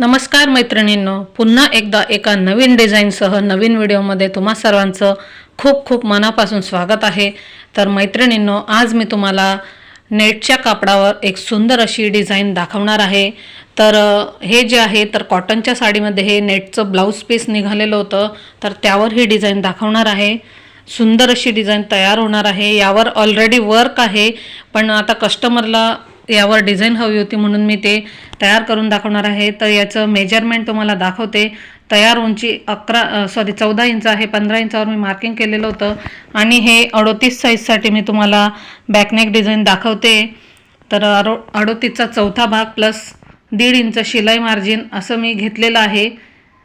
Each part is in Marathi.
नमस्कार मैत्रिणींनो पुन्हा एकदा एका नवीन डिझाईनसह नवीन व्हिडिओमध्ये तुम्हा सर्वांचं खूप खूप मनापासून स्वागत आहे. तर मैत्रिणींनो आज मी तुम्हाला नेटच्या कापडावर एक सुंदर अशी डिझाईन दाखवणार आहे. तर हे जे आहे तर कॉटनच्या साडीमध्ये हे नेटचं ब्लाऊज पीस निघालेलं होतं. तर त्यावर ही डिझाईन दाखवणार आहे. सुंदर अशी डिझाईन तयार होणार आहे. यावर ऑलरेडी वर्क आहे. पण आता कस्टमरला यावर डिझाईन हवी होती म्हणून मी ते तयार करून दाखवणार आहे. तर याचं मेजरमेंट तुम्हाला दाखवते. तयार उंची अकरा सॉरी चौदा इंच आहे. पंधरा इंचावर मी मार्किंग केलेलं होतं. आणि हे अडोतीस साईजसाठी मी तुम्हाला बॅकनेक डिझाईन दाखवते. तर अडो अडोतीसचा चौथा भाग प्लस दीड इंच शिलाई मार्जिन असं मी घेतलेलं आहे.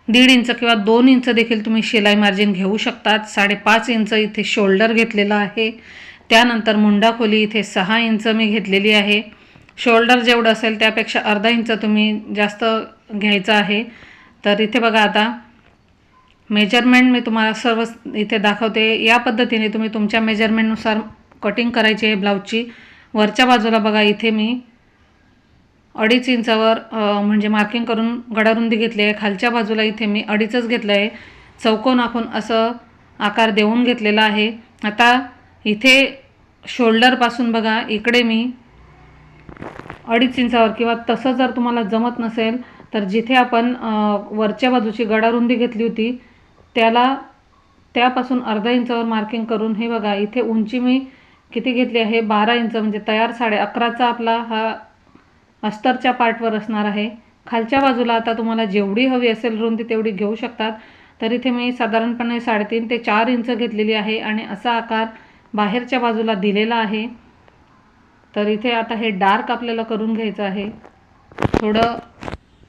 दीड इंच किंवा दोन इंच देखील तुम्ही शिलाई मार्जिन घेऊ शकतात. साडेपाच इंच इथे शोल्डर घेतलेला आहे. त्यानंतर मुंडा खोली इथे सहा इंच मी घेतलेली आहे. शोल्डर जेवढं असेल त्यापेक्षा अर्धा इंच तुम्ही जास्त घ्यायचं आहे. तर इथे बघा आता मेजरमेंट मी तुम्हाला सर्व इथे दाखवते. या पद्धतीने तुम्ही तुमच्या मेजरमेंटनुसार कटिंग करायची आहे ब्लाऊजची वरच्या बाजूला बघा इथे मी अडीच इंचावर म्हणजे मार्किंग करून गडारुंदी घेतली आहे. खालच्या बाजूला इथे मी अडीचच घेतलं आहे. चौकोन आखून असं आकार देऊन घेतलेला आहे. आता इथे शोल्डरपासून बघा इकडे मी अडीच इंचावर किंवा तसं जर तुम्हाला जमत नसेल तर जिथे आपण वरच्या बाजूची गडारुंदी घेतली होती त्याला त्यापासून अर्धा इंचावर मार्किंग करून हे बघा इथे उंची मी किती घेतली आहे? बारा इंच म्हणजे तयार साडे अकराचा आपला हा अस्तरच्या पार्टवर असणार आहे. खालच्या बाजूला आता तुम्हाला जेवढी हवी असेल रुंदी तेवढी घेऊ शकतात. तर इथे मी साधारणपणे साडेतीन ते चार इंच घेतलेली आहे आणि असा आकार बाहेरच्या बाजूला दिलेला आहे. तर इथे आता हे डार्क आपल्याला करून घ्यायचं आहे. थोडं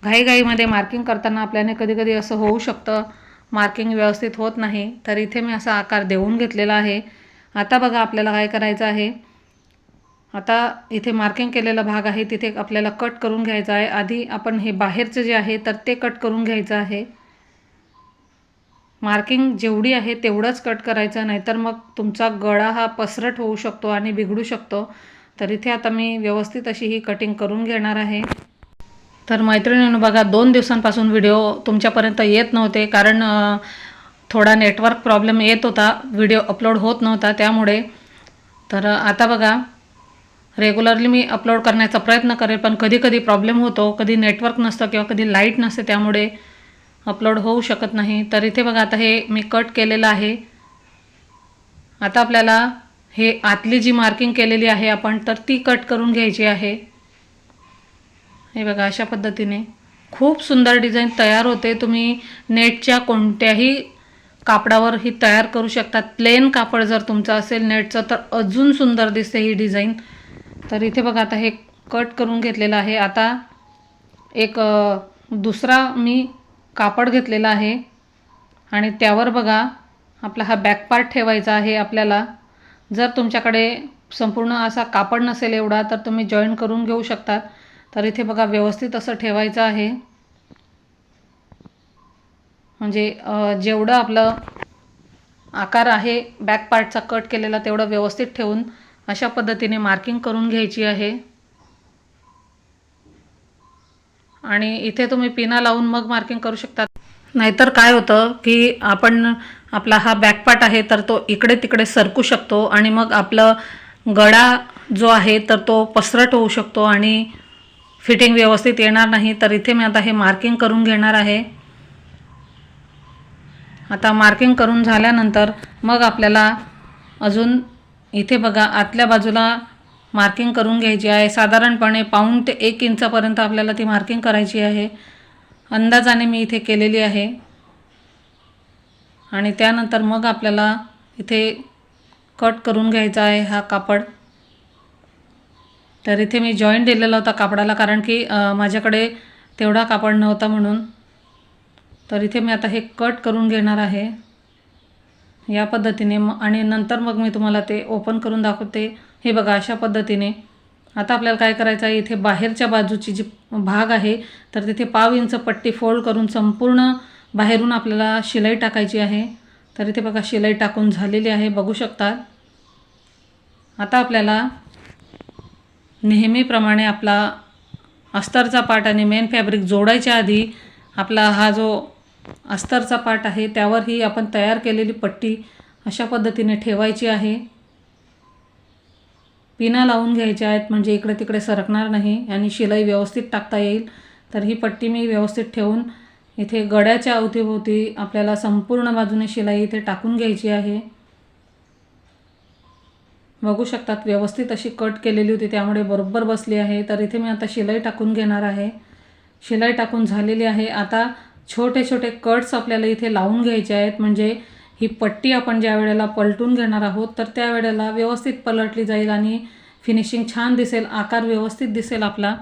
घाईघाईमध्ये मार्किंग करताना आपल्याने कधी कधी असं होऊ शकतं. मार्किंग व्यवस्थित होत नाही. तर इथे मी असा आकार देऊन घेतलेला आहे. आता बघा आपल्याला काय करायचं आहे. आता इथे मार्किंग केलेला भाग आहे. तिथे आपल्याला कट करून घ्यायचा आहे. आधी आपण हे बाहेरचं जे आहे तर ते कट करून घ्यायचं आहे. मार्किंग जेवढी आहे तेवढंच कट करायचं. नाहीतर मग तुमचा गळा हा पसरट होऊ शकतो आणि बिघडू शकतो. तर इथे आता मी व्यवस्थित अशी ही कटिंग करून घेणार आहे. तर मैत्रिणीनं बघा दोन दिवसांपासून व्हिडिओ तुमच्यापर्यंत येत नव्हते. कारण थोडा नेटवर्क प्रॉब्लेम येत होता. व्हिडिओ अपलोड होत नव्हता. त्यामुळे तर आता बघा रेग्युलरली मी अपलोड करण्याचा प्रयत्न करेल. पण कधी कधी प्रॉब्लेम होतो. कधी नेटवर्क नसतं किंवा कधी लाइट नसते त्यामुळे अपलोड होऊ शकत नाही. तर इथे बघा आता हे मी कट केलेलं आहे. आता आपल्याला हे आतली जी मार्किंग केलेली आहे आपण तर ती कट करून घ्यायची आहे. हे बघा अशा पद्धतीने. खूप सुंदर डिझाईन तयार होते. तुम्ही नेटच्या कोणत्याही कापडावर ही तयार करू शकतात. प्लेन कापड जर तुमचं असेल नेटचं तर अजून सुंदर दिसते ही डिझाईन तर इथे बघा आता हे कट करून घेतलेलं आहे. आता एक दुसरा मी कापड घेतलेला आहे. आणि त्यावर बघा आपला हा बॅक पार्ट ठेवायचा आहे आपल्याला. जर तुमच्याकडे संपूर्ण असा कापड नसेल एवढा तर तुम्ही जॉईन करून घेऊ शकतात तर इथे बघा व्यवस्थित असं ठेवायचं आहे. म्हणजे जेवढं आपलं आकार आहे बॅक पार्टचा कट केलेला तेवढं व्यवस्थित ठेवून अशा पद्धतीने मार्किंग करून घ्यायची आहे. आणि इथे तुम्ही पिना लावून मग मार्किंग करू शकता. नाहीतर काय होतं की आपण आपला हा बॅकपार्ट आहे तर तो इकडे तिकडे सरकू शकतो आणि मग आपलं गळा जो आहे तर तो पसरट होऊ शकतो आणि फिटिंग व्यवस्थित येणार नाही. तर इथे मी आता हे मार्किंग करून घेणार आहे. आता मार्किंग करून झाल्यानंतर मग आपल्याला अजून इथे बघा आतल्या बाजूला मार्किंग करून घ्यायची आहे. साधारणपणे पाऊण ते एक इंचापर्यंत आपल्याला ती मार्किंग करायची आहे. अंदाजाने मी इथे केलेली आहे. आणि त्यानंतर मग आपल्याला इथे कट करून घ्यायचा आहे हा कापड. तर इथे मी जॉईंट दिलेला होता कापडाला कारण की माझ्याकडे तेवढा कापड नव्हता म्हणून. तर इथे मी आता हे कट करून घेणार आहे. या पद्धतीने म आणि नंतर मग मी तुम्हाला ते ओपन करून दाखवते. हे बघा अशा पद्धतीने. आता आपल्याला काय करायचं आहे इथे बाहेरच्या बाजूची जी भाग आहे तर तिथे पाव इंच पट्टी फोल्ड करून संपूर्ण बाहेरून आपल्याला शिलाई टाकायची आहे. तर इथे बघा शिलाई टाकून झालेली आहे. बघू शकतात आता आपल्याला नेहमीप्रमाणे आपला अस्तरचा पार्ट आणि मेन फॅब्रिक जोडायच्या आधी आपला हा जो अस्तरचा पार्ट आहे त्यावर ही आपण तयार केलेली पट्टी अशा पद्धतीने ठेवायची आहे. पिना लावून घ्यायच्या आहेत म्हणजे इकडे तिकडे सरकणार नाही आणि शिलाई व्यवस्थित टाकता येईल. तर ही पट्टी मी व्यवस्थित ठेवून इथे गड्याच्या अवतीभोवती आपल्याला संपूर्ण बाजूने शिलाई इथे टाकून घ्यायची आहे. बघू शकतात व्यवस्थित अशी कट केलेली होती त्यामुळे बरोबर बसली आहे. तर इथे मी आता शिलाई टाकून घेणार आहे. शिलाई टाकून झालेली आहे. आता छोटे छोटे कट्स आपल्याला इथे लावून घ्यायचे आहेत. म्हणजे ही पट्टी आपण ज्या वेळेला पलटून घेणार आहोत तर त्या वेळेला व्यवस्थित पलटली जाईल आणि फिनिशिंग छान दिसेल आकार व्यवस्थित दिसेल आपला.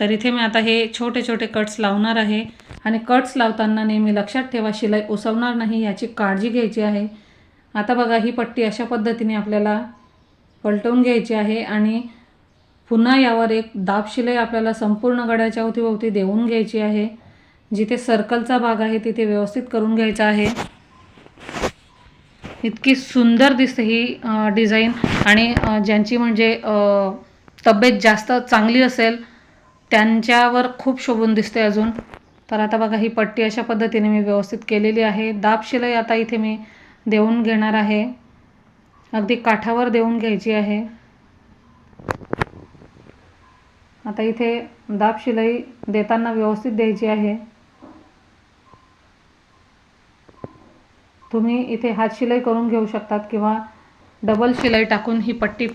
तर इथे मी आता हे छोटे छोटे कट्स लावणार आहे. आणि कट्स लावताना नेहमी लक्षात ठेवा शिलाई उसवणार नाही याची काळजी घ्यायची आहे. आता बघा ही पट्टी अशा पद्धतीने आपल्याला पलटवून घ्यायची आहे आणि पुन्हा यावर एक दाब शिलाई आपल्याला संपूर्ण गड्याच्या अवतीभोवती देऊन घ्यायची आहे. जिथे सर्कलचा भाग आहे तिथे व्यवस्थित करून घ्यायचा आहे. इतकी सुंदर दिसते ही डिझाईन आणि ज्यांची म्हणजे तब्येत जास्त चांगली असेल त्यांच्यावर खूप शोभून दिसते अजून. तर आता बघा ही पट्टी अशा पद्धतीने मी व्यवस्थित केलेली आहे. दाब शिलाई आता इथे मी देऊन घेणार आहे. अगदी काठावर देऊन घ्यायची आहे. आता इथे दाब शिलाई देताना व्यवस्थित द्यायची आहे. तुम्ही इथे हात शिलाई करून घेऊ शकतात किंवा डबल शिलाई टाकून ही पट्टी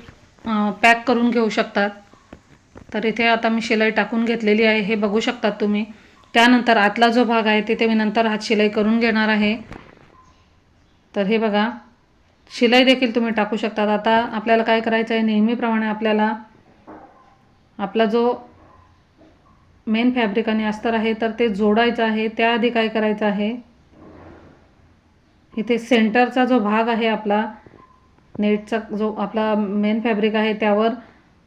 पॅक करून घेऊ शकतात. तर इथे आता मी शिलाई टाकून घेतलेली आहे. हे बघू शकतात तुम्ही. त्यानंतर आतला जो भाग आहे तिथे मी नंतर हात शिलाई करून घेणार आहे. तर हे बघा. शिलाई देखील तुम्ही टाकू शकतात. आता आपल्याला काय करायचं आहे? नेहमीप्रमाणे आपल्याला आपला जो मेन फॅब्रिक आणि अस्तर आहे तर ते जोडायचं आहे. त्याआधी काय करायचं आहे? इथे सेंटरचा जो भाग आहे आपला नेटचा जो आपला मेन फॅब्रिक आहे त्यावर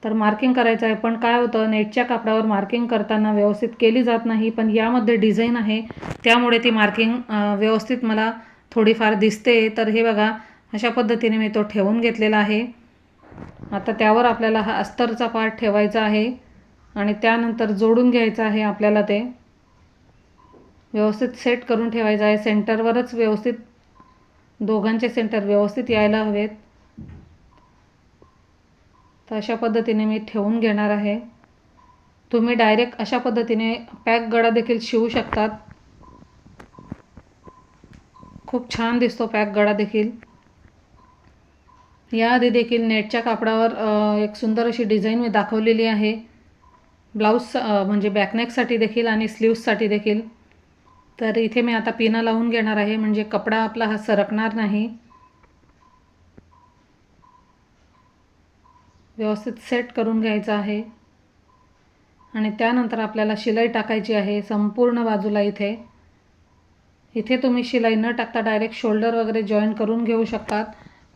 तर मार्किंग करायचं आहे. पण काय होतं नेटच्या कापडावर मार्किंग करताना व्यवस्थित केली जात नाही पण यामध्ये डिझाईन आहे. त्यामुळे ती मार्किंग व्यवस्थित मला थोडीफार दिसते. तर हे बघा अशा पद्धतीने मी तो ठेवून घेतलेला आहे. आता त्यावर आपल्याला हा अस्तरचा पार्ट ठेवायचा आहे आणि त्यानंतर जोडून घ्यायचं आहे आपल्याला ते. व्यवस्थित सेट करून ठेवायचं आहे. सेंटरवरच व्यवस्थित दोघांचे सेंटर व्यवस्थित यायला हवेत. तर अशा पद्धतीने मी ठेवून घेणार आहे. तुम्ही डायरेक्ट अशा पद्धतीने पॅक गळा देखील शिवू शकतात. खूप छान दिसतो पॅक गळा देखील. याआधी देखील नेटच्या कापडावर एक सुंदर अशी डिझाईन मी दाखवलेली आहे. ब्लाऊज म्हणजे बॅकनेकसाठी देखील आणि स्लीव्ससाठी देखील. तर इथे मी आता पिना लावून घेणार आहे म्हणजे कपडा आपला हा सरकणार नाही. व्यवस्थित सेट करून घ्यायचा आहे. आणि त्यानंतर आपल्याला शिलाई टाकायची आहे संपूर्ण बाजूला इथे. इथे तुम्ही शिलाई न टाकता डायरेक्ट शोल्डर वगैरे जॉईन करून घेऊ शकतात.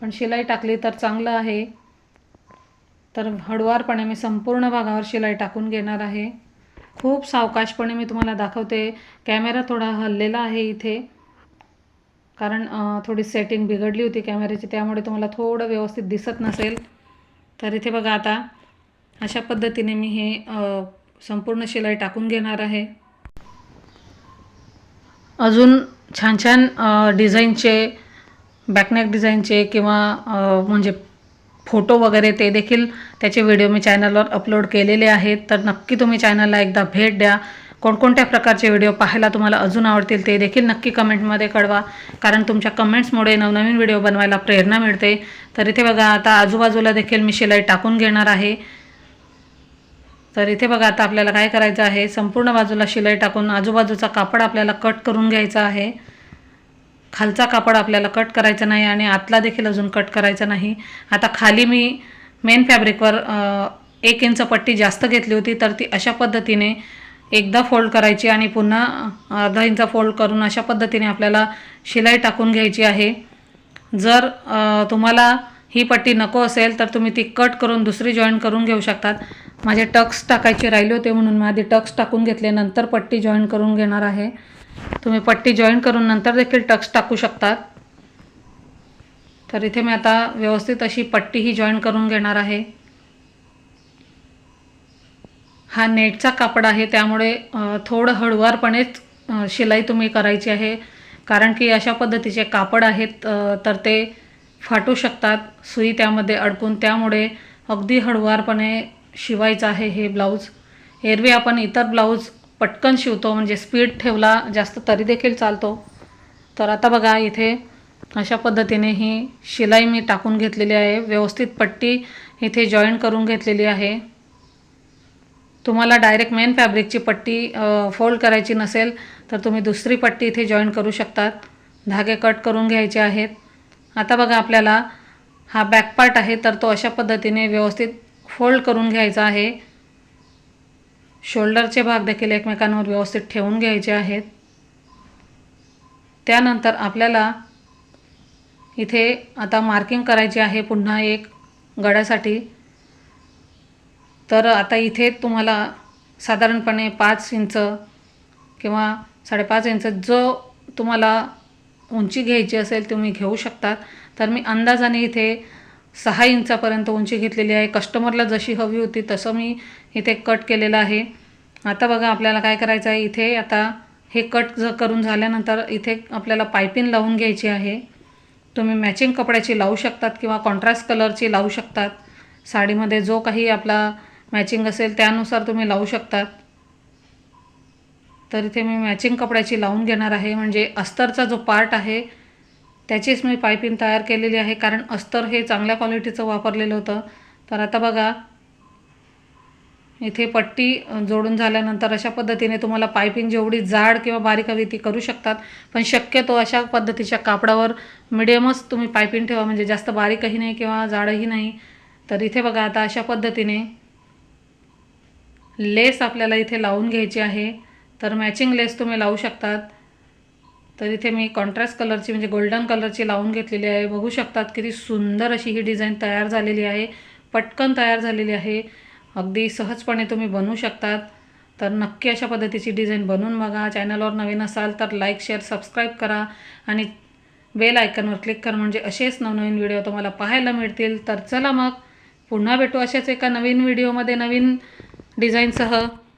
पण शिलाई टाकली तर चांगलं आहे. तर हळुवारपणे मी संपूर्ण भागावर शिलाई टाकून घेणार आहे. खूप सावकाशपणे मी तुम्हाला दाखवते. कॅमेरा थोडा हललेला आहे इथे. कारण थोडी सेटिंग बिघडली होती कॅमेऱ्याची त्यामुळे तुम्हाला थोडं व्यवस्थित दिसत नसेल. तर इथे बघा आता अशा पद्धतीने मी हे संपूर्ण शिलाई टाकून घेणार आहे. अजून छान छान डिझाईनचे बॅकनॅक डिझाईनचे किंवा म्हणजे फोटो वगैरे ते देखील त्याचे व्हिडिओ मी चॅनलवर अपलोड केलेले आहेत. तर नक्की तुम्ही चॅनलला एकदा भेट द्या. कोणकोणत्या प्रकारचे व्हिडिओ पाहायला तुम्हाला अजून आवडतील ते देखील नक्की कमेंटमध्ये कळवा. कारण तुमच्या कमेंट्समुळे नवनवीन व्हिडिओ बनवायला प्रेरणा मिळते. तर इथे बघा आता आजूबाजूला देखील मी शिलाई टाकून घेणार आहे. तर इथे बघा आता आपल्याला काय करायचं आहे? संपूर्ण बाजूला शिलाई टाकून आजूबाजूचा कापड आपल्याला कट करून घ्यायचा आहे. खालचा कापड आपल्याला कट करायचा नाही आणि आतला देखील अजून कट करायचा नाही. आता खाली मी मेन फॅब्रिकवर एक इंच पट्टी जास्त घेतली होती तर ती अशा पद्धतीने एकदा फोल्ड करायची आणि पुन्हा अर्धा इंच फोल्ड करून अशा पद्धतीने आपल्याला शिलाई टाकून घ्यायची आहे. जर तुम्हाला ही पट्टी नको असेल तर तुम्ही ती कट करून दुसरी जॉईन करून घेऊ शकतात. माझे टक्स टाकायचे राहिले होते म्हणून मी आधी टक्स टाकून घेतले नंतर पट्टी जॉईन करून घेणार आहे. तुम्ही पट्टी जॉईन करून नंतर देखील टक्स टाकू शकतात. तर इथे मी आता व्यवस्थित अशी पट्टी ही जॉईन करून घेणार आहे. हा नेटचा कापड आहे त्यामुळे थोडं हळुवारपणेच शिलाई तुम्ही करायची आहे. कारण की अशा पद्धतीचे कापड आहेत तर ते फाटू शकतात सुई त्यामध्ये अडकून. त्यामुळे अगदी हळुवारपणे शिवायचं आहे हे ब्लाऊज. एरवी आपण इतर ब्लाऊज पटकन शिवतो म्हणजे स्पीड ठेवला जास्त तरी देखील चालतो. तर आता बघा इथे अशा पद्धतीने ही शिलाई मी टाकून घेतलेली आहे. व्यवस्थित पट्टी इथे जॉईन करून घेतलेली आहे. तुम्हाला डायरेक्ट मेन फॅब्रिकची पट्टी फोल्ड करायची नसेल तर तुम्ही दुसरी पट्टी इथे जॉईन करू शकतात. धागे कट करून घ्यायचे आहेत. आता बघा आपल्याला हा बॅक पार्ट आहे तर तो अशा पद्धतीने व्यवस्थित फोल्ड करून घ्यायचा आहे. शोल्डरचे भाग देखील एकमेकांवर व्यवस्थित ठेवून घ्यायचे आहेत. त्यानंतर आपल्याला इथे आता मार्किंग करायची आहे पुन्हा एक गड्यासाठी. तर आता इथे तुम्हाला साधारणपणे पाच इंच किंवा साडेपाच इंच जो तुम्हाला उंची घ्यायची असेल तुम्ही घेऊ शकतात तर मी अंदाजाने इथे सहा इंचापर्यंत उंची घेतलेली आहे. कस्टमरला जशी हवी होती तसं मी इथे कट केलेलं आहे. आता बघा आपल्याला काय करायचं आहे? इथे आता हे कट ज करून झाल्यानंतर इथे आपल्याला पायपिंग लावून घ्यायची आहे. तुम्ही मॅचिंग कपड्याची लावू शकतात किंवा कॉन्ट्रास्ट कलरची लावू शकतात. साडीमध्ये जो काही आपला मॅचिंग असेल त्यानुसार तुम्ही लावू शकतात. तर इथे मी मॅचिंग कपड्याची लावून घेणार आहे. म्हणजे अस्तरचा जो पार्ट आहे त्याचीच मी पायपिंग तयार केलेली आहे. कारण अस्तर हे चांगल्या क्वालिटीचं वापरलेलं होतं. तर आता बघा इथे पट्टी जोडून झाल्यानंतर अशा पद्धतीने तुम्हाला पायपिंग जेवढी जाड किंवा बारीक हवी ती करू शकतात. पण शक्यतो अशा पद्धतीच्या कापडावर मिडियमच तुम्ही पायपिंग ठेवा. म्हणजे जास्त बारीकही नाही किंवा जाडही नाही. तर इथे बघा आता अशा पद्धतीने लेस आपल्याला इथे लावून घ्यायची आहे. तर मॅचिंग लेस तुम्ही लावू शकतात. तर इथे मी कॉन्ट्रास्ट कलरची म्हणजे गोल्डन कलरची लावून घेतलेली आहे. बघू शकतात किती सुंदर अशी ही डिझाईन तयार झालेली आहे. पटकन तयार झालेली आहे. अगदी सहजपणे तुम्ही बनवू शकतात. तर नक्की अशा पद्धतीची डिझाईन बनवून बघा. चॅनलवर नवीन असाल तर लाईक शेअर सबस्क्राईब करा. आणि बेल आयकनवर क्लिक करा म्हणजे असेच नवनवीन व्हिडिओ तुम्हाला पाहायला मिळतील. तर चला मग पुन्हा भेटू अशाच एका नवीन व्हिडिओमध्ये नवीन डिझाईनसह